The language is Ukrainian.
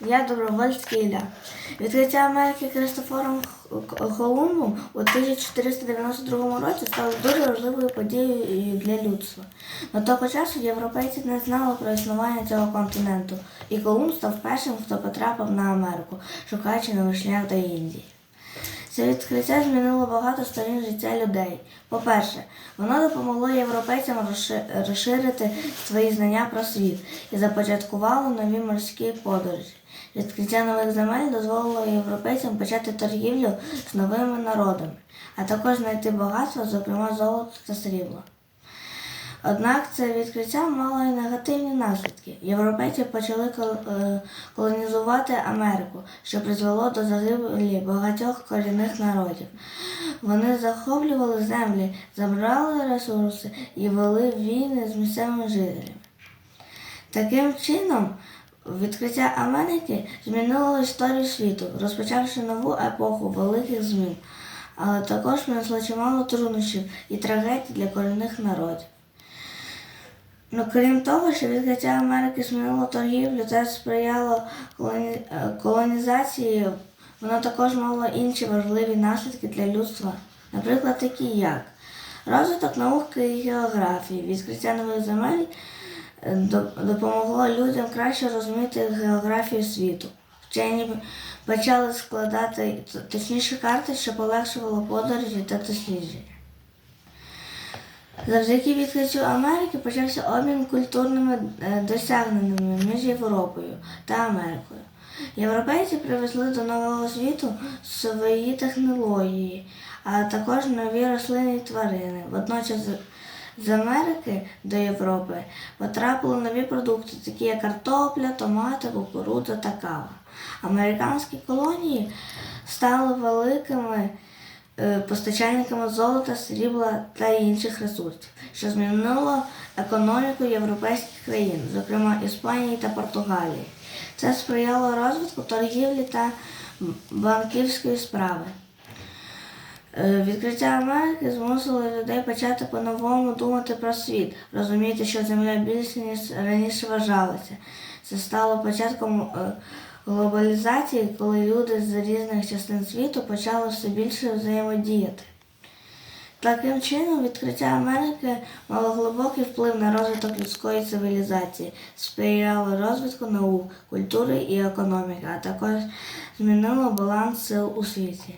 Я Добровольський Ілля. Відкриття Америки Кристофором Холумбом у 1492 році стало дуже важливою подією для людства. До того часу європейці не знали про існування цього континенту, і Колумб став першим, хто потрапив на Америку, шукаючи новий шлях до Індії. Це відкриття змінило багато сторін життя людей. По-перше, воно допомогло європейцям розширити свої знання про світ і започаткувало нові морські подорожі. Відкриття нових земель дозволило європейцям почати торгівлю з новими народами, а також знайти багатство, зокрема золото та срібло. Однак це відкриття мало і негативні наслідки. Європейці почали е, колонізувати Америку, що призвело до загибелі багатьох корінних народів. Вони захоплювали землі, забрали ресурси і вели війни з місцевими жителями. Таким чином, відкриття Америки змінило історію світу, розпочавши нову епоху великих змін, але також принесло чимало труднощів і трагедій для корінних народів. Ну, крім того, що відкриття Америки змінило торгівлю та сприяло колоні- е, колонізації, воно також мало інші важливі наслідки для людства, наприклад, такі як розвиток науки і географії, відкриття нових земель е, допомогло людям краще розуміти географію світу. Вчені почали складати точніші карти, що полегшувало подорожі та дослідження. Завдяки відкриттю Америки почався обмін культурними е, досягненнями між Європою та Америкою. Європейці привезли до нового світу свої технології, а також нові рослини і тварини. Водночас з- Америки до Європи потрапили нові продукти, такі як картопля, томати, кукурудза та кава. Американські колонії стали великими постачальниками золота, срібла та інших ресурсів, що змінило економіку європейських країн, зокрема Іспанії та Португалії. Це сприяло розвитку торгівлі та банківської справи. Е, Відкриття Америки змусило людей почати по-новому думати про світ, розуміти, що земля більше, ніж раніше вважалася. Це стало початком е, глобалізації, коли люди з різних частин світу почали все більше взаємодіяти. Таким чином, відкриття Америки мало глибокий вплив на розвиток людської цивілізації, сприяло розвитку наук, культури і економіки, а також змінило баланс сил у світі.